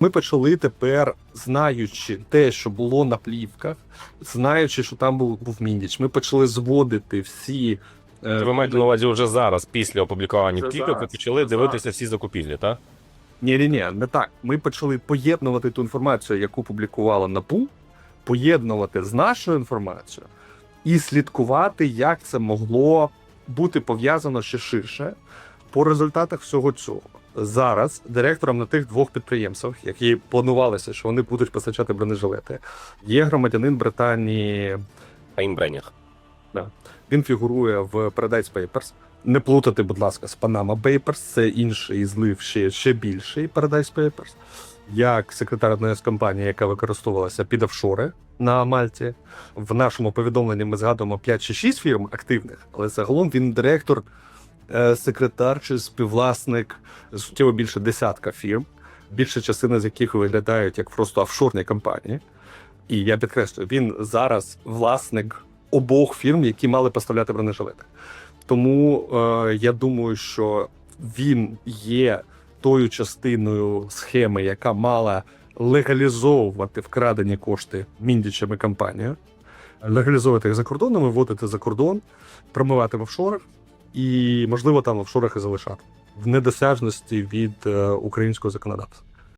Ми почали тепер, знаючи те, що було на плівках, знаючи, що там був, був міндіч, ми почали зводити всі. е, Ви маєте на увазі вже зараз, після опублікування плівок, ви почали Вже дивитися всі закупівлі, так? Ні, ні, ні, не так. Ми почали поєднувати ту інформацію, яку публікувала НАБУ, поєднувати з нашою інформацією і слідкувати, як це могло бути пов'язано ще ширше по результатах всього цього. Зараз директором на тих двох підприємствах, які планувалися, що вони будуть постачати бронежилети, є громадянин Британії. Таймбренінг. Він фігурує в Paradise Papers. Не плутати, будь ласка, з Panama Papers, це інший злив ще, ще більший Paradise Papers, як секретар одної з компаній, яка використовувалася під офшори на Мальті. В нашому повідомленні ми згадуємо 5 чи 6 фірм активних, але загалом він директор, секретар чи співвласник суттєво більше десятка фірм, більша частина з яких виглядають як просто офшорні компанії. І я підкреслюю, він зараз власник обох фірм, які мали поставляти бронежилети. Тому е, я думаю, що він є тою частиною схеми, яка мала легалізовувати вкрадені кошти міндічами компанію, легалізовувати їх за кордоном, виводити за кордон, промивати в офшорах і, можливо, там офшорах і залишати в недосяжності від е, українського законодавства.